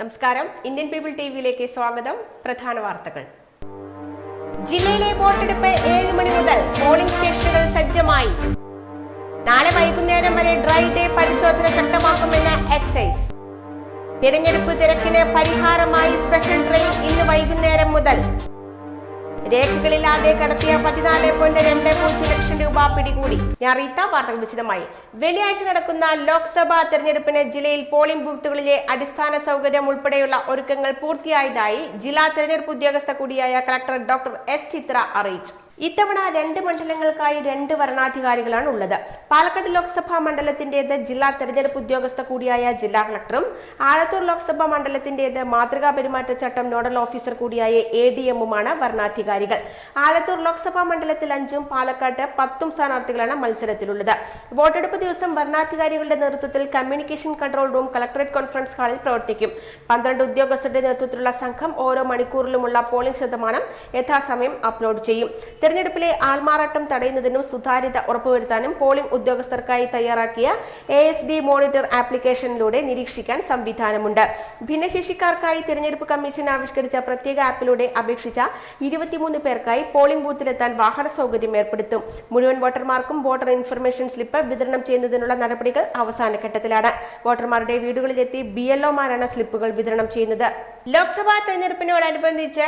നമസ്കാരം. Indian people T വിയിലേക്ക് സ്വാഗതം. പ്രധാന വാർത്തകൾ. ജില്ലയിലെ വോട്ടെടുപ്പ് ഏഴ് മണി മുതൽ പോളിംഗ് സ്റ്റേഷനുകൾ സജ്ജമായി. നാളെ വൈകുന്നേരം വരെ ഡ്രൈ ഡേ പരിശോധന ശക്തമാക്കുമെന്ന് എക്സൈസ്. തിരഞ്ഞെടുപ്പ് തിരക്കിന് പരിഹാരമായി സ്പെഷ്യൽ ട്രെയിൻ ഇന്ന് വൈകുന്നേരം മുതൽ. രേഖകളില്ലാതെ കടത്തിയ പതിനാല് പോയിന്റ് രണ്ട് പൂജ്യം ലക്ഷം രൂപ പിടികൂടി. ഞാൻ റീത്ത വാർത്തകൾ വിശദമായി. വെള്ളിയാഴ്ച നടക്കുന്ന ലോക്സഭാ തെരഞ്ഞെടുപ്പിന് ജില്ലയിൽ പോളിംഗ് ബൂത്തുകളിലെ അടിസ്ഥാന സൗകര്യം ഉൾപ്പെടെയുള്ള ഒരുക്കങ്ങൾ പൂർത്തിയായതായി ജില്ലാ തെരഞ്ഞെടുപ്പ് ഉദ്യോഗസ്ഥ കൂടിയായ കളക്ടർ ഡോക്ടർ എസ് ചിത്ര അറിയിച്ചു. ഇത്തവണ രണ്ട് മണ്ഡലങ്ങൾക്കായി രണ്ട് വരണാധികാരികളാണ് ഉള്ളത്. പാലക്കാട് ലോക്സഭാ മണ്ഡലത്തിന്റേത് ജില്ലാ തെരഞ്ഞെടുപ്പ് ഉദ്യോഗസ്ഥ കൂടിയായ ജില്ലാ കളക്ടറും ആലത്തൂർ ലോക്സഭാ മണ്ഡലത്തിന്റേത് മാതൃകാ പെരുമാറ്റച്ചട്ടം നോഡൽ ഓഫീസർ കൂടിയായ എ ഡി എമ്മുമാണ് വരണാധികാരികൾ. ആലത്തൂർ ലോക്സഭാ മണ്ഡലത്തിൽ അഞ്ചും പാലക്കാട്ട് പത്തും സ്ഥാനാർത്ഥികളാണ് മത്സരത്തിലുള്ളത്. വോട്ടെടുപ്പ് ദിവസം ഭരണാധികാരികളുടെ നേതൃത്വത്തിൽ communication control room collectorate conference ഹാളിൽ പ്രവർത്തിക്കും. പന്ത്രണ്ട് ഉദ്യോഗസ്ഥരുടെ നേതൃത്വത്തിലുള്ള സംഘം ഓരോ മണിക്കൂറിലുമുള്ള പോളിംഗ് ശതമാനം യഥാസമയം അപ്ലോഡ് ചെയ്യും. തെരഞ്ഞെടുപ്പിലെ ആൾമാറാട്ടം തടയുന്നതിനും സുതാര്യത ഉറപ്പുവരുത്താനും പോളിംഗ് ഉദ്യോഗസ്ഥർക്കായി തയ്യാറാക്കിയ എ എസ് ഡി മോണിറ്റർ ആപ്ലിക്കേഷനിലൂടെ നിരീക്ഷിക്കാൻ സംവിധാനമുണ്ട്. ഭിന്നശേഷിക്കാർക്കായി തെരഞ്ഞെടുപ്പ് കമ്മീഷൻ ആവിഷ്കരിച്ച പ്രത്യേക ആപ്പിലൂടെ അപേക്ഷിച്ച ഇരുപത്തിമൂന്ന് പേർക്കായി പോളിംഗ് ബൂത്തിലെത്താൻ വാഹന സൗകര്യം ഏർപ്പെടുത്തും. മുഴുവൻ വോട്ടർമാർക്കും വോട്ടർ ഇൻഫർമേഷൻ സ്ലിപ്പ് വിതരണം ചെയ്യുന്നതിനുള്ള നടപടികൾ അവസാന ഘട്ടത്തിലാണ്. വോട്ടർമാരുടെ വീടുകളിലെത്തി ബി എൽഒമാരാണ് സ്ലിപ്പുകൾ വിതരണം ചെയ്യുന്നത്. ലോക്സഭാ തെരഞ്ഞെടുപ്പിനോടനുബന്ധിച്ച്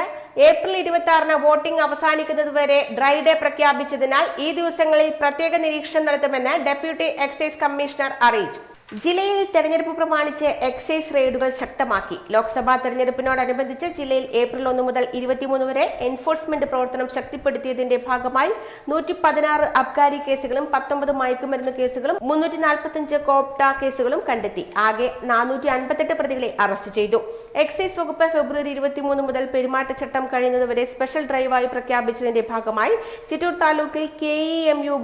ഏപ്രിൽ ഇരുപത്തി ആറിന് വോട്ടിംഗ് അവസാനിക്കുന്നതുവരെ ഡ്രൈ ഡേ പ്രഖ്യാപിച്ചതിനാൽ ഈ ദിവസങ്ങളിൽ പ്രത്യേക നിരീക്ഷണം നടത്തുമെന്ന് ഡെപ്യൂട്ടി എക്സൈസ് കമ്മീഷണർ അറിയിച്ചു. ജില്ലയിൽ തെരഞ്ഞെടുപ്പ് പ്രമാണിച്ച് എക്സൈസ് റെയ്ഡുകൾ ശക്തമാക്കി. ലോക്സഭാ തെരഞ്ഞെടുപ്പിനോടനുബന്ധിച്ച് ജില്ലയിൽ ഏപ്രിൽ ഒന്ന് മുതൽ ഇരുപത്തിമൂന്ന് വരെ എൻഫോഴ്സ്മെന്റ് പ്രവർത്തനം ശക്തിപ്പെടുത്തിയതിന്റെ ഭാഗമായി നൂറ്റി പതിനാറ് അബ്കാരി കേസുകളും പത്തൊമ്പത് മയക്കുമരുന്ന് കേസുകളും മുന്നൂറ്റി നാൽപ്പത്തിയഞ്ച് കോപ്റ്റ കേസുകളും കണ്ടെത്തി. ആകെ നാനൂറ്റി അൻപത്തെട്ട് പ്രതികളെ അറസ്റ്റ് ചെയ്തു. എക്സൈസ് വകുപ്പ് ഫെബ്രുവരി ഇരുപത്തിമൂന്ന് മുതൽ പെരുമാറ്റച്ചട്ടം കഴിയുന്നതുവരെ സ്പെഷ്യൽ ഡ്രൈവായി പ്രഖ്യാപിച്ചതിന്റെ ഭാഗമായി ചിറ്റൂർ താലൂക്കിൽ കെ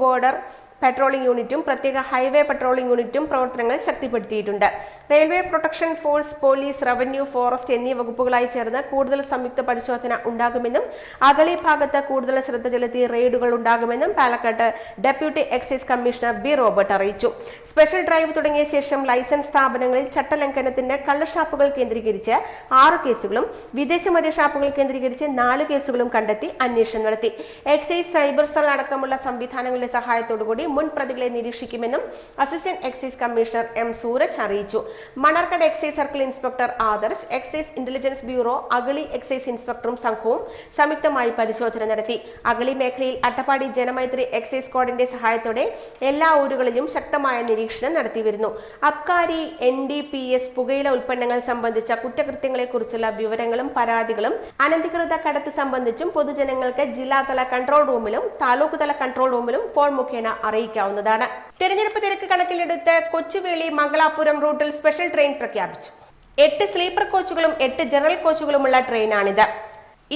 ബോർഡർ പെട്രോളിംഗ് യൂണിറ്റും പ്രത്യേക ഹൈവേ പെട്രോളിംഗ് യൂണിറ്റും പ്രവർത്തനങ്ങൾ ശക്തിപ്പെടുത്തിയിട്ടുണ്ട്. Railway protection force police revenue forest എന്നീ വകുപ്പുകളായി ചേർന്ന് കൂടുതൽ സംയുക്ത പരിശോധന ഉണ്ടാകുമെന്നും അഗളി ഭാഗത്ത് കൂടുതൽ ശ്രദ്ധ ചെലുത്തി റെയ്ഡുകൾ ഉണ്ടാകുമെന്നും പാലക്കാട്ട് deputy excise commissioner B Robert അറിയിച്ചു. സ്പെഷ്യൽ ഡ്രൈവ് തുടങ്ങിയ ശേഷം ലൈസൻസ് സ്ഥാപനങ്ങളിൽ ചട്ടലംഘനത്തിന് കള്ളഷാപ്പുകൾ കേന്ദ്രീകരിച്ച് ആറ് കേസുകളും വിദേശ മദ്യ ഷാപ്പുകൾ കേന്ദ്രീകരിച്ച് നാല് കേസുകളും കണ്ടെത്തി അന്വേഷണം നടത്തി. എക്സൈസ് സൈബർ സെൽ അടക്കമുള്ള സംവിധാനങ്ങളുടെ സഹായത്തോടുകൂടി മുൻ പ്രതികളെ നിരീക്ഷിക്കുമെന്നും assistant excise commissioner M Suraj അറിയിച്ചു. Manarcad excise circle inspector Adarsh excise intelligence bureau Agali excise ഇൻസ്പെക്ടറും സംഘവും സംയുക്തമായി പരിശോധന നടത്തി. അഗളി മേഖലയിൽ അട്ടപ്പാടി ജനമൈത്രി എക്സൈസ് സ്ക്വാഡിന്റെ സഹായത്തോടെ എല്ലാ ഊരുകളിലും ശക്തമായ നിരീക്ഷണം നടത്തിവരുന്നു. അബ്കാരി എൻ ഡി പി എസ് പുകയില ഉൽപ്പന്നങ്ങൾ സംബന്ധിച്ച കുറ്റകൃത്യങ്ങളെക്കുറിച്ചുള്ള വിവരങ്ങളും പരാതികളും അനധികൃത കടത്ത് സംബന്ധിച്ചും പൊതുജനങ്ങൾക്ക് ജില്ലാതല കൺട്രോൾ റൂമിലും താലൂക്ക് തല കൺട്രോൾ റൂമിലും ഫോൺ മുഖേന അറിയിക്കാവുന്നതാണ്. തെരഞ്ഞെടുപ്പ് തിരക്ക് കണക്കിലെടുത്ത് കൊച്ചുവേളി മംഗലാപുരം റൂട്ടിൽ സ്പെഷ്യൽ ട്രെയിൻ പ്രഖ്യാപിച്ചു. എട്ട് സ്ലീപ്പർ കോച്ചുകളും എട്ട് ജനറൽ കോച്ചുകളുമുള്ള ട്രെയിനാണിത്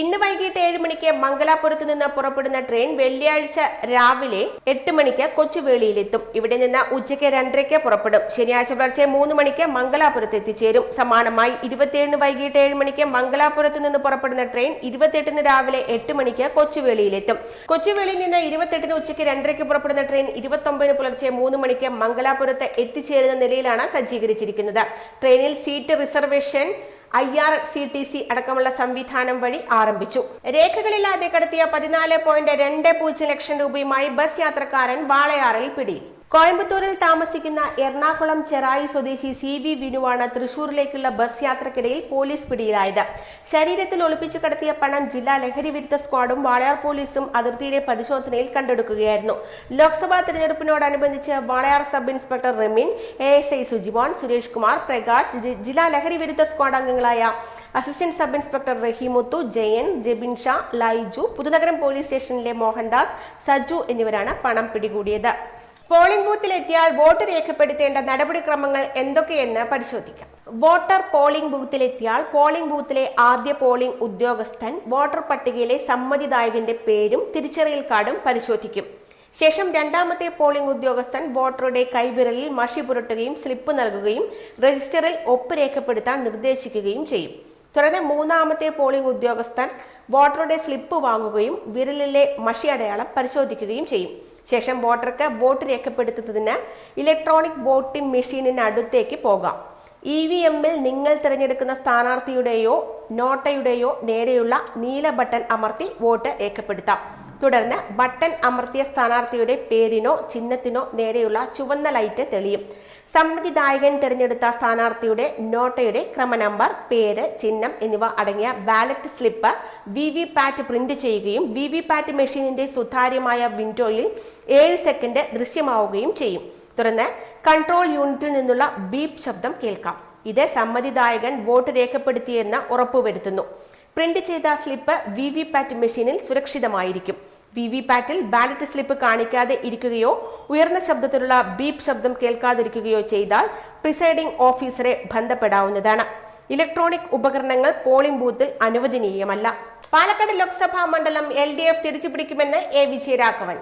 ഇന്ന് വൈകിട്ട് ഏഴ് മണിക്ക് മംഗലാപുരത്ത് നിന്ന് പുറപ്പെടുന്ന ട്രെയിൻ വെള്ളിയാഴ്ച രാവിലെ എട്ട് മണിക്ക് കൊച്ചുവേളിയിലെത്തും. ഇവിടെ നിന്ന് ഉച്ചയ്ക്ക് രണ്ടരയ്ക്ക് പുറപ്പെടും. ശനിയാഴ്ച പുലർച്ചെ മൂന്ന് മണിക്ക് മംഗലാപുരത്ത് എത്തിച്ചേരും. സമാനമായി ഇരുപത്തിയേഴിന് വൈകിട്ട് ഏഴ് മണിക്ക് മംഗലാപുരത്ത് നിന്ന് പുറപ്പെടുന്ന ട്രെയിൻ ഇരുപത്തെട്ടിന് രാവിലെ എട്ട് മണിക്ക് കൊച്ചുവേളിയിലെത്തും. കൊച്ചുവേളിയിൽ നിന്ന് ഇരുപത്തെട്ടിന് ഉച്ചയ്ക്ക് രണ്ടരയ്ക്ക് പുറപ്പെടുന്ന ട്രെയിൻ ഇരുപത്തൊമ്പതിന് പുലർച്ചെ മൂന്ന് മണിക്ക് മംഗലാപുരത്ത് എത്തിച്ചേരുന്ന നിലയിലാണ് സജ്ജീകരിച്ചിരിക്കുന്നത്. ട്രെയിനിൽ seat reservation I R C T C അടക്കമുള്ള സംവിധാനം വഴി ആരംഭിച്ചു. രേഖകളില്ലാതെ കടത്തിയ പതിനാല് പോയിന്റ് രണ്ട് പൂജ്യം ലക്ഷം രൂപയുമായി ബസ് യാത്രക്കാരൻ വാളയാറിൽ പിടിയിൽ. കോയമ്പത്തൂരിൽ താമസിക്കുന്ന എറണാകുളം ചെറായി സ്വദേശി സി വി വിനുവാണ് തൃശൂരിലേക്കുള്ള ബസ് യാത്രക്കിടയിൽ പോലീസ് പിടിയിലായത്. ശരീരത്തിൽ ഒളിപ്പിച്ചു കടത്തിയ പണം ജില്ലാ ലഹരി വിരുദ്ധ സ്ക്വാഡും വാളയാർ പോലീസും അതിർത്തിയിലെ പരിശോധനയിൽ കണ്ടെടുക്കുകയായിരുന്നു. ലോക്സഭാ തെരഞ്ഞെടുപ്പിനോടനുബന്ധിച്ച് Walayar sub inspector Remin A S I Sujimon Suresh Kumar Prakash ജില്ലാ ലഹരി വിരുദ്ധ സ്ക്വാഡ് അംഗങ്ങളായ assistant sub inspector Raheemuthu Jayan Jebin Shah Laiju Puthunagaram police സ്റ്റേഷനിലെ മോഹൻദാസ് സജു എന്നിവരാണ് പണം പിടികൂടിയത്. പോളിംഗ് ബൂത്തിലെത്തിയാൽ വോട്ട് രേഖപ്പെടുത്തേണ്ട നടപടിക്രമങ്ങൾ എന്തൊക്കെയെന്ന് പരിശോധിക്കാം. വോട്ടർ പോളിംഗ് ബൂത്തിലെത്തിയാൽ പോളിംഗ് ബൂത്തിലെ ആദ്യ പോളിംഗ് ഉദ്യോഗസ്ഥൻ വോട്ടർ പട്ടികയിലെ സമ്മതിദായകന്റെ പേരും തിരിച്ചറിയൽ കാർഡും പരിശോധിക്കും. ശേഷം രണ്ടാമത്തെ പോളിംഗ് ഉദ്യോഗസ്ഥൻ വോട്ടറുടെ കൈവിരലിൽ മഷി പുരട്ടുകയും സ്ലിപ്പ് നൽകുകയും രജിസ്റ്ററിൽ ഒപ്പ് രേഖപ്പെടുത്താൻ നിർദ്ദേശിക്കുകയും ചെയ്യും. തുടർന്ന് മൂന്നാമത്തെ പോളിംഗ് ഉദ്യോഗസ്ഥൻ വോട്ടറുടെ സ്ലിപ്പ് വാങ്ങുകയും വിരലിലെ മഷി അടയാളം പരിശോധിക്കുകയും ചെയ്യും. ശേഷം വോട്ടർക്ക് വോട്ട് രേഖപ്പെടുത്തുന്നതിന് ഇലക്ട്രോണിക് വോട്ടിംഗ് മെഷീനിന് അടുത്തേക്ക് പോകാം. ഇ വി എമ്മിൽ നിങ്ങൾ തിരഞ്ഞെടുക്കുന്ന സ്ഥാനാർത്ഥിയുടെയോ നോട്ടയുടെയോ നേരെയുള്ള നീല ബട്ടൺ അമർത്തി വോട്ട് രേഖപ്പെടുത്താം. തുടർന്ന് ബട്ടൺ അമർത്തിയ സ്ഥാനാർത്ഥിയുടെ പേരിനോ ചിഹ്നത്തിനോ നേരെയുള്ള ചുവന്ന ലൈറ്റ് തെളിയും. സമ്മതിദായകൻ തിരഞ്ഞെടുത്ത സ്ഥാനാർത്ഥിയുടെ നോട്ടയുടെ ക്രമനമ്പർ പേര് ചിഹ്നം എന്നിവ അടങ്ങിയ ballot slip V V PAT print ചെയ്യുകയും വി വി പാറ്റ് മെഷീനിന്റെ സുതാര്യമായ വിൻഡോയിൽ ഏഴ് സെക്കൻഡ് ദൃശ്യമാവുകയും ചെയ്യും. തുടർന്ന് കൺട്രോൾ യൂണിറ്റിൽ നിന്നുള്ള ബീപ് ശബ്ദം കേൾക്കാം. ഇത് സമ്മതിദായകൻ വോട്ട് രേഖപ്പെടുത്തിയെന്ന് ഉറപ്പുവരുത്തുന്നു. പ്രിന്റ് ചെയ്ത സ്ലിപ്പ് വി വി പാറ്റ് മെഷീനിൽ സുരക്ഷിതമായിരിക്കും. വി വി പാറ്റിൽ ബാലറ്റ് സ്ലിപ്പ് കാണിക്കാതെ ഇരിക്കുകയോ ഉയർന്ന ശബ്ദത്തിലുള്ള ബീപ് ശബ്ദം കേൾക്കാതിരിക്കുകയോ ചെയ്താൽ പ്രിസൈഡിംഗ് ഓഫീസറെ ബന്ധപ്പെടാവുന്നതാണ്. ഇലക്ട്രോണിക് ഉപകരണങ്ങൾ പോളിംഗ് ബൂത്തിൽ അനുവദനീയമല്ല. പാലക്കാട് ലോക്സഭാ മണ്ഡലം L D F തിരിച്ചുപിടിക്കുമെന്ന് A Vijayaraghavan.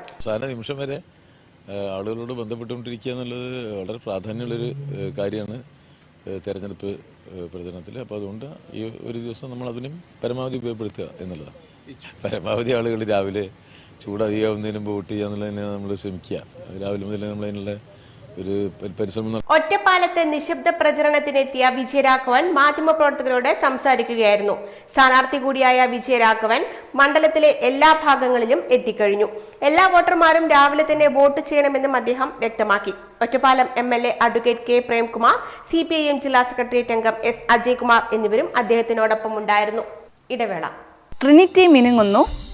നിമിഷം വരെ ആളുകളോട് ബന്ധപ്പെട്ടുകൊണ്ടിരിക്കുക എന്നുള്ളത് വളരെ പ്രാധാന്യമുള്ളൊരു കാര്യമാണ് തെരഞ്ഞെടുപ്പ് പ്രചരണത്തിൽ അപ്പോൾ അതുകൊണ്ട് ഈ ഒരു ദിവസം നമ്മൾ അതിനും പരമാവധി ഉപയോഗപ്പെടുത്തുക എന്നുള്ളതാണ്. പരമാവധി ആളുകൾ രാവിലെ ചൂട് അധികമാവുന്നതിന് മുമ്പ് വോട്ട് ചെയ്യുക എന്നുള്ളതിനെ നമ്മൾ ശ്രമിക്കുക. രാവിലെ മുതൽ നമ്മൾ അതിനുള്ള ഒരു പരി- പരിശ്രമം ഒറ്റപ്പാലത്ത് നിശബ്ദ പ്രചരണത്തിനെത്തിയ വിജയരാഘവൻ മാധ്യമപ്രവർത്തകരോട് സംസാരിക്കുകയായിരുന്നു. സ്ഥാനാർത്ഥി കൂടിയായ വിജയരാഘവൻ മണ്ഡലത്തിലെ എല്ലാ ഭാഗങ്ങളിലും എത്തിക്കഴിഞ്ഞു. എല്ലാ വോട്ടർമാരും രാവിലെ തന്നെ വോട്ട് ചെയ്യണമെന്നും അദ്ദേഹം വ്യക്തമാക്കി. Ottapalam M L A advocate K Premkumar C P I M ജില്ലാ സെക്രട്ടേറിയറ്റ് അംഗം എസ് അജയ്കുമാർ എന്നിവരും അദ്ദേഹത്തിനോടൊപ്പം ഉണ്ടായിരുന്നു. ഇടവേള. ട്രിനിറ്റി മിനുങ്ങുന്നു.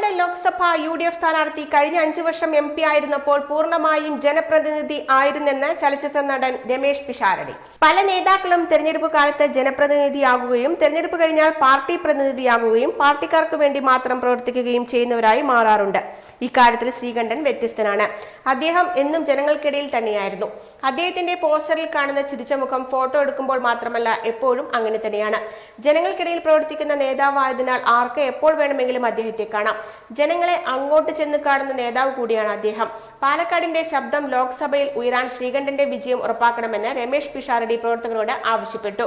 Palakkad Lok Sabha U D F സ്ഥാനാർത്ഥി കഴിഞ്ഞ അഞ്ചു വർഷം എം പി ആയിരുന്നപ്പോൾ പൂർണമായും ജനപ്രതിനിധി ആയിരുന്നെന്ന് ചലച്ചിത്ര നടൻ രമേശ് പിഷാരടി. പല നേതാക്കളും തെരഞ്ഞെടുപ്പ് കാലത്ത് ജനപ്രതിനിധിയാകുകയും തെരഞ്ഞെടുപ്പ് കഴിഞ്ഞാൽ പാർട്ടി പ്രതിനിധിയാകുകയും പാർട്ടിക്കാർക്ക് വേണ്ടി മാത്രം പ്രവർത്തിക്കുകയും ചെയ്യുന്നവരായി മാറാറുണ്ട്. ഇക്കാര്യത്തിൽ ശ്രീകണ്ഠൻ വ്യത്യസ്തനാണ്. അദ്ദേഹം എന്നും ജനങ്ങൾക്കിടയിൽ തന്നെയായിരുന്നു. അദ്ദേഹത്തിന്റെ പോസ്റ്ററിൽ കാണുന്ന ചിരിച്ച മുഖം ഫോട്ടോ എടുക്കുമ്പോൾ മാത്രമല്ല എപ്പോഴും അങ്ങനെ തന്നെയാണ്. ജനങ്ങൾക്കിടയിൽ പ്രവർത്തിക്കുന്ന നേതാവായതിനാൽ ആർക്ക് എപ്പോൾ വേണമെങ്കിലും അദ്ദേഹത്തെ കാണാം. ജനങ്ങളെ അങ്ങോട്ട് ചെന്ന് കാണുന്ന നേതാവ് കൂടിയാണ് അദ്ദേഹം. പാലക്കാടിന്റെ ശബ്ദം ലോക്സഭയിൽ ഉയരാൻ ശ്രീകണ്ഠന്റെ വിജയം ഉറപ്പാക്കണമെന്ന് രമേശ് പിഷാരടി പ്രവർത്തകരോട് ആവശ്യപ്പെട്ടു.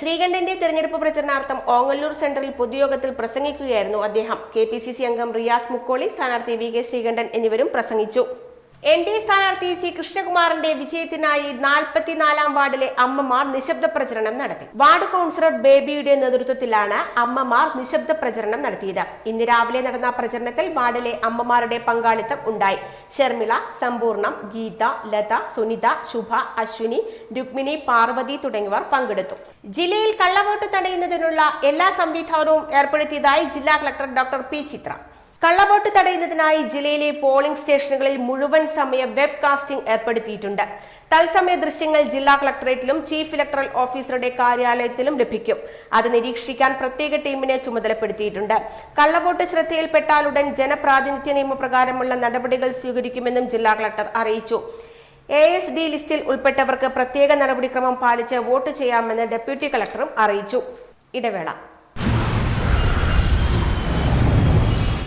ശ്രീകണ്ഠന്റെ തെരഞ്ഞെടുപ്പ് പ്രചരണാർത്ഥം ഓങ്ങല്ലൂർ സെന്ററിൽ പൊതുയോഗത്തിൽ പ്രസംഗിക്കുകയായിരുന്നു അദ്ദേഹം. കെ അംഗം റിയാസ് മുക്കോളി സ്ഥാനാർത്ഥി വി കെ ശ്രീകണ്ഠൻ എന്നിവരും പ്രസംഗിച്ചു. എൻ ഡി എ സ്ഥാനാർത്ഥി സി കൃഷ്ണകുമാറിന്റെ വിജയത്തിനായി നാൽപ്പത്തിനാലാം വാർഡിലെ അമ്മമാർ നിശബ്ദ പ്രചരണം നടത്തി. വാർഡ് കൗൺസിലർ ബേബിയുടെ നേതൃത്വത്തിലാണ് അമ്മമാർ നിശബ്ദ പ്രചരണം നടത്തിയത്. ഇന്ന് രാവിലെ നടന്ന പ്രചരണത്തിൽ വാർഡിലെ അമ്മമാരുടെ പങ്കാളിത്തം ഉണ്ടായി. ഷർമിള സമ്പൂർണം ഗീത ലത സുനിത ശുഭ അശ്വിനി രുക്മിണി പാർവതി തുടങ്ങിയവർ പങ്കെടുത്തു. ജില്ലയിൽ കള്ളവോട്ട് തടയുന്നതിനുള്ള എല്ലാ സംവിധാനവും ഏർപ്പെടുത്തിയതായി ജില്ലാ കളക്ടർ ഡോക്ടർ പി ചിത്ര. കള്ളവോട്ട് തടയുന്നതിനായി ജില്ലയിലെ പോളിംഗ് സ്റ്റേഷനുകളിൽ മുഴുവൻ സമയ വെബ് കാസ്റ്റിംഗ് ഏർപ്പെടുത്തിയിട്ടുണ്ട്. തത്സമയ ദൃശ്യങ്ങൾ ജില്ലാ കളക്ടറേറ്റിലും ചീഫ് ഇലക്ടറൽ ഓഫീസറുടെ കാര്യാലയത്തിലും ലഭിക്കും. അത് നിരീക്ഷിക്കാൻ പ്രത്യേക ടീമിനെ ചുമതലപ്പെടുത്തിയിട്ടുണ്ട്. കള്ളവോട്ട് ശ്രദ്ധയിൽപ്പെട്ടാലുടൻ ജനപ്രാതിനിധ്യ നിയമപ്രകാരമുള്ള നടപടികൾ സ്വീകരിക്കുമെന്നും ജില്ലാ കളക്ടർ അറിയിച്ചു. എ എസ് ഡി ലിസ്റ്റിൽ ഉൾപ്പെട്ടവർക്ക് പ്രത്യേക നടപടിക്രമം പാലിച്ച് വോട്ട് ചെയ്യാമെന്ന് ഡെപ്യൂട്ടി കളക്ടറും അറിയിച്ചു. ഇടവേള.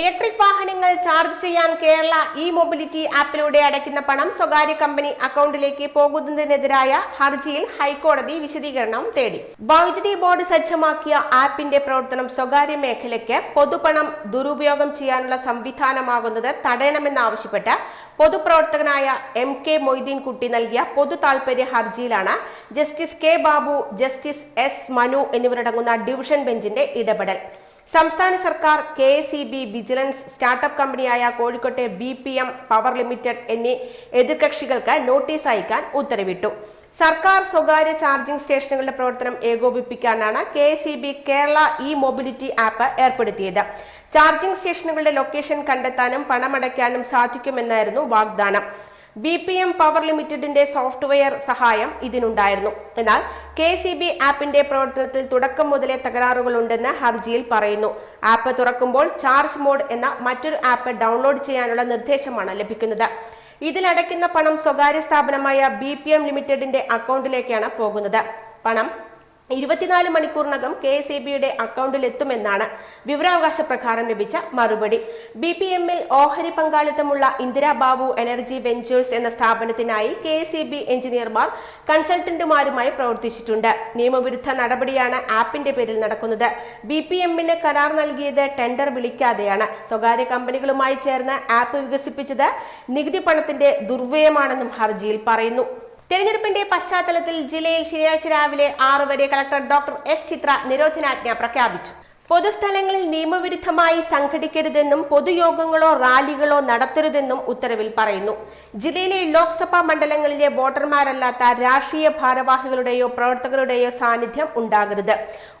Electric വാഹനങ്ങൾ ചാർജ് ചെയ്യാൻ കേരള ഇ മൊബിലിറ്റി ആപ്പിലൂടെ അടയ്ക്കുന്ന പണം സ്വകാര്യ കമ്പനി അക്കൗണ്ടിലേക്ക് പോകുന്നതിനെതിരായ ഹർജിയിൽ ഹൈക്കോടതി വിശദീകരണം തേടി. വൈദ്യുതി ബോർഡ് സജ്ജമാക്കിയ ആപ്പിന്റെ പ്രവർത്തനം സ്വകാര്യ മേഖലയ്ക്ക് പൊതുപണം ദുരുപയോഗം ചെയ്യാനുള്ള സംവിധാനമാകുന്നത് തടയണമെന്നാവശ്യപ്പെട്ട് പൊതുപ്രവർത്തകനായ എം കെ മൊയ്തീൻ കുട്ടി നൽകിയ പൊതു താൽപര്യ ഹർജിയിലാണ് justice K Babu justice S Manu എന്നിവരടങ്ങുന്ന ഡിവിഷൻ ബെഞ്ചിന്റെ ഇടപെടൽ. സംസ്ഥാന സർക്കാർ K S E B vigilance startup കമ്പനിയായ കോഴിക്കോട്ടെ B P M power limited എന്നീ എതിർകക്ഷികൾക്ക് നോട്ടീസ് അയക്കാൻ ഉത്തരവിട്ടു. സർക്കാർ സ്വകാര്യ ചാർജിംഗ് സ്റ്റേഷനുകളുടെ പ്രവർത്തനം ഏകോപിപ്പിക്കാനാണ് K S E B Kerala E mobility app ഏർപ്പെടുത്തിയത്. ചാർജിംഗ് സ്റ്റേഷനുകളുടെ ലൊക്കേഷൻ കണ്ടെത്താനും പണമടയ്ക്കാനും സാധിക്കുമെന്നായിരുന്നു വാഗ്ദാനം. ബി പി എം പവർ ലിമിറ്റഡിന്റെ സോഫ്റ്റ്വെയർ സഹായം ഇതിനുണ്ടായിരുന്നു. എന്നാൽ കെ സി ബി ആപ്പിന്റെ പ്രവർത്തനത്തിൽ തുടക്കം മുതലേ തകരാറുകളുണ്ടെന്ന് ഹർജിയിൽ പറയുന്നു. ആപ്പ് തുറക്കുമ്പോൾ ചാർജ് മോഡ് എന്ന മറ്റൊരു ആപ്പ് ഡൗൺലോഡ് ചെയ്യാനുള്ള നിർദ്ദേശമാണ് ലഭിക്കുന്നത്. ഇതിലടയ്ക്കുന്ന പണം സ്വകാര്യ സ്ഥാപനമായ ബി പി എം ലിമിറ്റഡിന്റെ അക്കൗണ്ടിലേക്കാണ് പോകുന്നത്. പണം ഇരുപത്തിനാല് മണിക്കൂറിനകം കെ എസ് ഇ ബിയുടെ അക്കൗണ്ടിൽ എത്തുമെന്നാണ് വിവരാവകാശ പ്രകാരം ലഭിച്ച മറുപടി. ബി പി എമ്മിൽ ഓഹരി പങ്കാളിത്തമുള്ള ഇന്ദിരാബാബു എനർജി വെഞ്ചേഴ്സ് എന്ന സ്ഥാപനത്തിനായി കെ എസ് ഇ ബി എഞ്ചിനീയർമാർ കൺസൾട്ടന്റുമാരുമായി പ്രവർത്തിച്ചിട്ടുണ്ട്. നിയമവിരുദ്ധ നടപടിയാണ് ആപ്പിന്റെ പേരിൽ നടക്കുന്നത്. ബി പി എമ്മിന് കരാർ നൽകിയത് ടെൻഡർ വിളിക്കാതെയാണ്. സ്വകാര്യ കമ്പനികളുമായി ചേർന്ന് ആപ്പ് വികസിപ്പിച്ചത് നികുതി പണത്തിന്റെ ദുർവ്യയമാണെന്നും ഹർജിയിൽ പറയുന്നു. തെരഞ്ഞെടുപ്പിന്റെ പശ്ചാത്തലത്തിൽ ജില്ലയിൽ ശനിയാഴ്ച രാവിലെ ആറ് വരെ കളക്ടർ ഡോക്ടർ എസ് ചിത്ര നിരോധനാജ്ഞ പ്രഖ്യാപിച്ചു. പൊതുസ്ഥലങ്ങളിൽ നിയമവിരുദ്ധമായി സംഘടിക്കരുതെന്നും പൊതുയോഗങ്ങളോ റാലികളോ നടത്തരുതെന്നും ഉത്തരവിൽ പറയുന്നു. ജില്ലയിലെ ലോക്സഭാ മണ്ഡലങ്ങളിലെ വോട്ടർമാരല്ലാത്ത രാഷ്ട്രീയ ഭാരവാഹികളുടെയോ പ്രവർത്തകരുടെയോ സാന്നിധ്യം ഉണ്ടാകരുത്.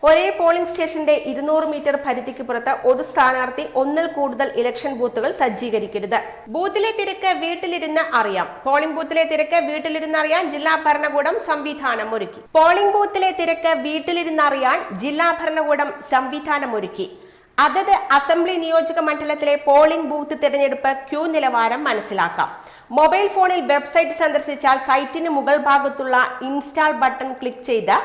ഒരേ പോളിംഗ് സ്റ്റേഷന്റെ ഇരുന്നൂറ് മീറ്റർ പരിധിക്ക് പുറത്ത് ഒരു സ്ഥാനാർത്ഥി ഒന്നിൽ കൂടുതൽ ഇലക്ഷൻ ബൂത്തുകൾ സജ്ജീകരിക്കരുത്. ബൂത്തിലെ തിരക്ക് വീട്ടിലിരുന്ന് അറിയാം. പോളിംഗ് ബൂത്തിലെ തിരക്ക് വീട്ടിലിരുന്ന് അറിയാൻ ജില്ലാ ഭരണകൂടം സംവിധാനം ഒരുക്കി പോളിംഗ് ബൂത്തിലെ തിരക്ക് വീട്ടിലിരുന്ന് അറിയാൻ ജില്ലാ ഭരണകൂടം സംവിധാനം ഒരുക്കി അതത് അസംബ്ലി നിയോജക മണ്ഡലത്തിലെ പോളിംഗ് ബൂത്ത് തിരഞ്ഞെടുപ്പ് ക്യൂ നിലവാരം മനസ്സിലാക്കാം. മൊബൈൽ ഫോണിൽ വെബ്സൈറ്റ് സന്ദർശിച്ചാൽ സൈറ്റിന് മുകൾ ഭാഗത്തുള്ള ഇൻസ്റ്റാൾ ബട്ടൺ ക്ലിക്ക് ചെയ്ത്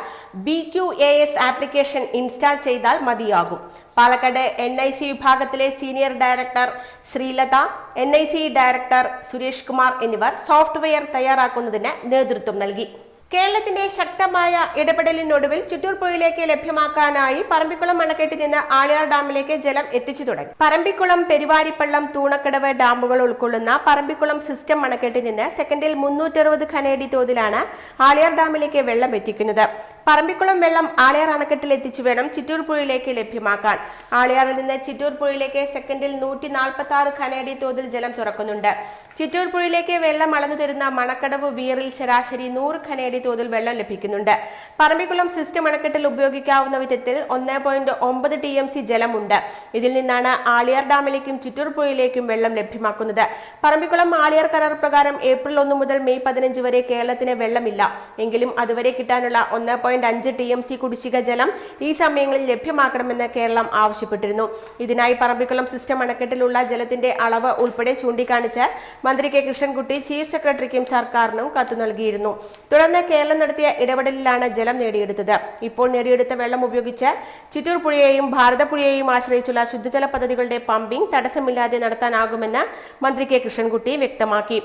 B Q A S application install ചെയ്താൽ മതിയാകും. പാലക്കാട് എൻ ഐ സി വിഭാഗത്തിലെ senior director Sreelatha N I C director Suresh Kumar എന്നിവർ സോഫ്റ്റ്വെയർ തയ്യാറാക്കുന്നതിന് നേതൃത്വം നൽകി. കേരളത്തിന്റെ ശക്തമായ ഇടപെടലിനൊടുവിൽ ചുറ്റൂർ പുഴയിലേക്ക് ലഭ്യമാക്കാനായി പറമ്പിക്കുളം അണക്കെട്ടിൽ നിന്ന് ആളിയാർ ഡാമിലേക്ക് ജലം എത്തിച്ചു തുടങ്ങി. പറമ്പിക്കുളം പെരുവാരിപ്പള്ളം തൂണക്കടവ് ഡാമുകൾ ഉൾക്കൊള്ളുന്ന പറമ്പിക്കുളം സിസ്റ്റം അണക്കെട്ടിൽ നിന്ന് സെക്കൻഡിൽ മുന്നൂറ്ററുപത് ഖനയടി തോതിലാണ് ആളിയാർ ഡാമിലേക്ക് വെള്ളം എത്തിക്കുന്നത്. പറമ്പിക്കുളം വെള്ളം ആളിയാർ അണക്കെട്ടിൽ എത്തിച്ചു വേണം ചിറ്റൂർ പുഴയിലേക്ക് ലഭ്യമാക്കാൻ. ആളിയാറിൽ നിന്ന് ചിറ്റൂർ പുഴയിലേക്ക് സെക്കൻഡിൽ നൂറ്റി നാൽപ്പത്തി ആറ് ഖനയടി തോതിൽ ജലം തുറക്കുന്നുണ്ട്. ചിറ്റൂർ പുഴയിലേക്ക് വെള്ളം അളന്നു തരുന്ന മണക്കടവ് വീറിൽ ശരാശരി നൂറ് ഖനയടി തോതിൽ വെള്ളം ലഭിക്കുന്നുണ്ട്. പറമ്പിക്കുളം സിസ്റ്റം അണക്കെട്ടിൽ ഉപയോഗിക്കാവുന്ന വിധത്തിൽ ഒന്ന് പോയിന്റ് ഒമ്പത് ടി എം സി ജലമുണ്ട്. ഇതിൽ നിന്നാണ് ആളിയാർ ഡാമിലേക്കും ചിറ്റൂർ പുഴയിലേക്കും വെള്ളം ലഭ്യമാക്കുന്നത്. പറമ്പിക്കുളം ആളിയാർ കരാർ പ്രകാരം ഏപ്രിൽ ഒന്ന് മുതൽ മെയ് പതിനഞ്ച് വരെ കേരളത്തിന് വെള്ളമില്ല. എങ്കിലും അതുവരെ കിട്ടാനുള്ള ഒന്ന് പോയിന്റ് അഞ്ച് ടി എം സി കുടിശ്ശിക ജലം ഈ സമയങ്ങളിൽ ലഭ്യമാക്കണമെന്ന് കേരളം ആവശ്യപ്പെട്ടിരുന്നു. ഇതിനായി പറമ്പിക്കുളം സിസ്റ്റം അണക്കെട്ടിലുള്ള ജലത്തിന്റെ അളവ് ഉൾപ്പെടെ ചൂണ്ടിക്കാണിച്ച് മന്ത്രി കെ കൃഷ്ണൻകുട്ടി ചീഫ് സെക്രട്ടറിക്കും സർക്കാരിനും കത്ത് നൽകിയിരുന്നു. തുടർന്ന് കേരളം നടത്തിയ ഇടപെടലിലാണ് ജലം നേടിയെടുത്തത്. ഇപ്പോൾ നേടിയെടുത്ത വെള്ളം ഉപയോഗിച്ച് ചിറ്റൂർ പുഴയെയും ഭാരതപ്പുഴയെയും ആശ്രയിച്ചുള്ള ശുദ്ധജല പദ്ധതികളുടെ പമ്പിംഗ് തടസ്സമില്ലാതെ നടത്താനാകുമെന്ന് മന്ത്രി കെ കൃഷ്ണൻകുട്ടി വ്യക്തമാക്കി.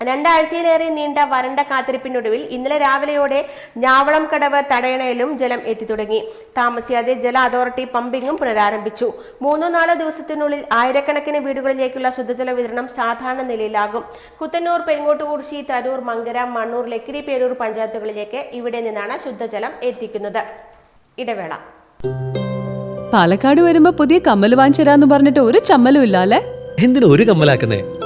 രണ്ടാഴ്ചയിലേറെ നീണ്ട വരണ്ട കാത്തിരിപ്പിനൊടുവിൽ ഇന്നലെ രാവിലെയോടെ ഞാവളം കടവ് തടയണയിലും ജലം എത്തിത്തുടങ്ങി താമസിയാതെ ജല അതോറിറ്റി പമ്പിങ്ങും പുനരാരംഭിച്ചു. മൂന്നോ നാലോ ദിവസത്തിനുള്ളിൽ ആയിരക്കണക്കിന് വീടുകളിലേക്കുള്ള ശുദ്ധജല വിതരണം സാധാരണ നിലയിലാകും. കുത്തന്നൂർ പെരിങ്ങോട്ടുകുറിശി തരൂർ മങ്കര മണ്ണൂർ ലക്കിടി പേരൂർ പഞ്ചായത്തുകളിലേക്ക് ഇവിടെ നിന്നാണ് ശുദ്ധജലം എത്തിക്കുന്നത്. ഇടവേള. പാലക്കാട് വരുമ്പോ പുതിയ കമ്മൽ വാങ്ങിച്ചു പറഞ്ഞിട്ട് ഒരു ചമ്മലും ഇല്ല അല്ലെ എന്തിനു ഒരു കമ്മലാക്കുന്നേ?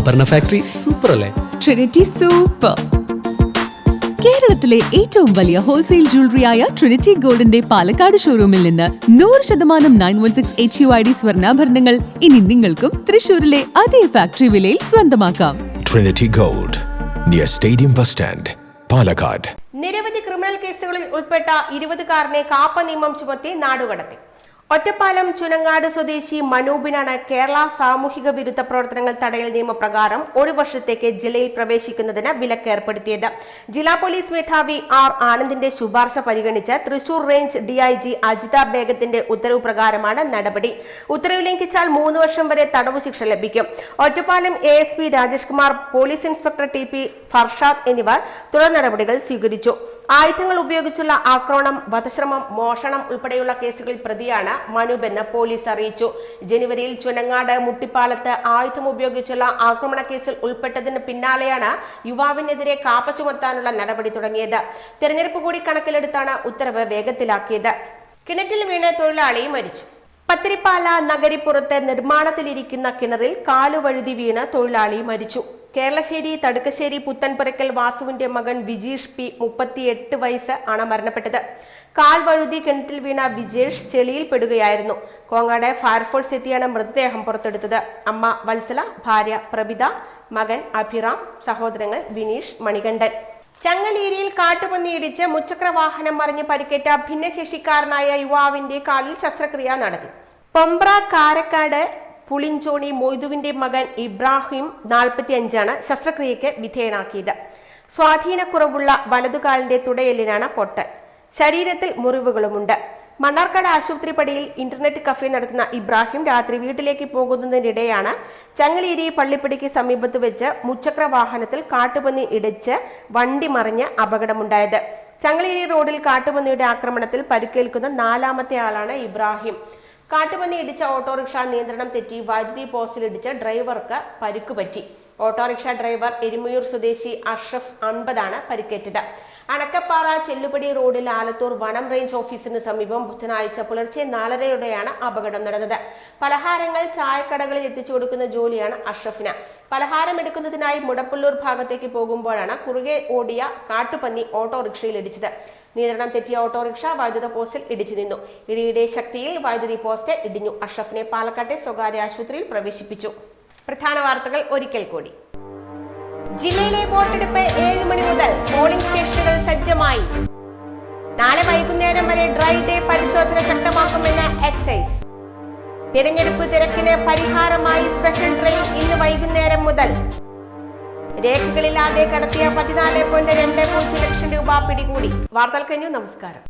ആഭരണ ഫാക്ടറി സൂപ്പർ അല്ലേ ട്രിനിറ്റി സൂപ്പർ കേരളത്തിലെ ഏറ്റവും വലിയ ഹോൾസെയിൽ ജ്വല്ലറിയായ ട്രിനിറ്റി ഗോൾഡിന്റെ പാലക്കാട് ഷോറൂമിൽ നിന്ന് നൂറ് ശതമാനം nine one six H U I D സ്വർണാഭരണങ്ങൾ ഇനി നിങ്ങൾക്കും തൃശൂരിലെ അതേ ഫാക്ടറി വിലയിൽ സ്വന്തമാക്കാം. Trinity gold near stadium bus stand Palakkad. നിരവധി ക്രിമിനൽ കേസുകളിൽ ഉൾപ്പെട്ട ഇരുപതുകാരനെ കാപ്പ നിയമം ചുമത്തി നാടുകടത്തി. ഒറ്റപ്പാലം ചുനങ്ങാട് സ്വദേശി മനൂപിനാണ് കേരള സാമൂഹിക വിരുദ്ധ പ്രവർത്തനങ്ങൾ തടയൽ നിയമപ്രകാരം ഒരു വർഷത്തേക്ക് ജില്ലയിൽ പ്രവേശിക്കുന്നതിന് വിലക്ക് ഏർപ്പെടുത്തിയത് ജില്ലാ പോലീസ് മേധാവി ആർ ആനന്ദിന്റെ ശുപാർശ പരിഗണിച്ച് തൃശൂർ റേഞ്ച് ഡിഐജി അജിത ബേഗത്തിന്റെ ഉത്തരവ് പ്രകാരമാണ് നടപടി. ഉത്തരവ് ലംഘിച്ചാൽ മൂന്ന് വർഷം വരെ തടവ് ശിക്ഷ ലഭിക്കും. Ottapalam A S P Rajesh Kumar police inspector T P Farshad എന്നിവർ തുടർ നടപടികൾ സ്വീകരിച്ചു. ആയുധങ്ങൾ ഉപയോഗിച്ചുള്ള ആക്രമണം വധശ്രമം മോഷണം ഉൾപ്പെടെയുള്ള കേസുകളിൽ പ്രതിയാണ് എന്ന് പോലീസ് അറിയിച്ചു. ജനുവരിയിൽ ചുനങ്ങാട് മുട്ടിപ്പാലത്ത് ആയുധം ഉപയോഗിച്ചുള്ള ആക്രമണ കേസിൽ ഉൾപ്പെട്ടതിന് പിന്നാലെയാണ് യുവാവിനെതിരെ കാപ്പ ചുമത്താനുള്ള നടപടി തുടങ്ങിയത്. തെരഞ്ഞെടുപ്പ് കൂടി കണക്കിലെടുത്താണ് ഉത്തരവ് വേഗത്തിലാക്കിയത്. കിണറ്റിൽ വീണ് തൊഴിലാളി മരിച്ചു. പത്തിരിപ്പാല നഗരിപ്പുറത്ത് നിർമ്മാണത്തിലിരിക്കുന്ന കിണറിൽ കാലുവഴുതി വീണ് തൊഴിലാളി മരിച്ചു. കേരളശ്ശേരി തടുക്കശ്ശേരി പുത്തൻപുരക്കൽ വാസുവിന്റെ മകൻ വിജീഷ് പി മുപ്പത്തിയെട്ട് വയസ്സ് ആണ് മരണപ്പെട്ടത്. കാൽ വഴുതി കിണറ്റിൽ വീണ വിജേഷ് ചെളിയിൽ പെടുകയായിരുന്നു. കോങ്ങാട് ഫയർഫോഴ്സ് എത്തിയാണ് മൃതദേഹം പുറത്തെടുത്തത്. അമ്മ വത്സല ഭാര്യ പ്രഭിത മകൻ അഭിറാം സഹോദരങ്ങൾ വിനീഷ് മണികണ്ഠൻ. ചങ്ങലേരിയിൽ കാട്ടുപന്നി ഇടിച്ച് മുച്ചക്ര വാഹനം മറിഞ്ഞ് പരിക്കേറ്റ ഭിന്നശേഷിക്കാരനായ യുവാവിന്റെ കാലിൽ ശസ്ത്രക്രിയ നടത്തി. പൊമ്പ്ര കാരക്കാട് പുളിഞ്ചോണി മൊയ്തുവിന്റെ മകൻ ഇബ്രാഹിം നാൽപ്പത്തി അഞ്ചാണ് ശസ്ത്രക്രിയയ്ക്ക് വിധേയനാക്കിയത്. സ്വാധീനക്കുറവുള്ള വലതുകാലിന്റെ തുടയെല്ലിനാണ് പൊട്ടൽ. ശരീരത്തിൽ മുറിവുകളുമുണ്ട്. മണ്ണാർക്കാട് ആശുപത്രി പടിയിൽ ഇന്റർനെറ്റ് കഫേ നടത്തുന്ന ഇബ്രാഹിം രാത്രി വീട്ടിലേക്ക് പോകുന്നതിനിടെയാണ് ചങ്ങലേരി പള്ളിപ്പടിക്ക് സമീപത്ത് വെച്ച് മുച്ചക്ര വാഹനത്തിൽ കാട്ടുപന്നി ഇടിച്ച് വണ്ടി മറിഞ്ഞ് അപകടമുണ്ടായത്. ചങ്ങലേരി റോഡിൽ കാട്ടുപന്നിയുടെ ആക്രമണത്തിൽ പരിക്കേൽക്കുന്ന നാലാമത്തെ ആളാണ് ഇബ്രാഹിം. കാട്ടുപന്നി ഇടിച്ച ഓട്ടോറിക്ഷ നിയന്ത്രണം തെറ്റി വൈദ്യുതി പോസ്റ്റിൽ ഇടിച്ച ഡ്രൈവർക്ക് പരിക്ക് പറ്റി. ഓട്ടോറിക്ഷ ഡ്രൈവർ എരുമയൂർ സ്വദേശി അഷ്റഫ് അൻപതാണ് പരിക്കേറ്റത്. അണക്കപ്പാറ ചെല്ലുപടി റോഡിൽ ആലത്തൂർ വനം റേഞ്ച് ഓഫീസിന് സമീപം ബുധനാഴ്ച പുലർച്ചെ നാലരയോടെയാണ് അപകടം നടന്നത്. പലഹാരങ്ങൾ ചായക്കടകളിൽ എത്തിച്ചു കൊടുക്കുന്ന ജോലിയാണ് അഷ്റഫിന്. പലഹാരം എടുക്കുന്നതിനായി മുടപ്പുള്ളൂർ ഭാഗത്തേക്ക് പോകുമ്പോഴാണ് കുറുകെ ഓടിയ കാട്ടുപന്നി ഓട്ടോറിക്ഷയിൽ ഇടിച്ചത്. നിയന്ത്രണം തെറ്റിയ ഓട്ടോറിക്ഷ വൈദ്യുത പോസ്റ്റിൽ ഇടിച്ചു നിന്നു. ഇടിയുടെ ശക്തിയിൽ വൈദ്യുതി പോസ്റ്റ് ഇടിഞ്ഞു. അഷ്റഫിനെ പാലക്കാട്ടെ സ്വകാര്യ ആശുപത്രിയിൽ പ്രവേശിപ്പിച്ചു. പ്രധാന വാർത്തകൾ ഒരിക്കൽ കൂടി. ജില്ലയിലെ വോട്ടെടുപ്പ് ഏഴ് മണി മുതൽ പോളിംഗ് സ്റ്റേഷനുകൾ സജ്ജമായി. നാളെ വൈകുന്നേരം വരെ ഡ്രൈ ഡേ പരിശോധന ശക്തമാക്കുമെന്ന് എക്സൈസ്. തിരഞ്ഞെടുപ്പ് തിരക്കിന് പരിഹാരമായി സ്പെഷ്യൽ ട്രെയിൻ ഇന്ന് വൈകുന്നേരം മുതൽ രേഖകളില്ലാതെ കടത്തിയ പതിനാല് പോയിന്റ് രണ്ട് പൂജ്യം ലക്ഷം രൂപ പിടികൂടി വാർത്തകൾ കഴിഞ്ഞു നമസ്കാരം.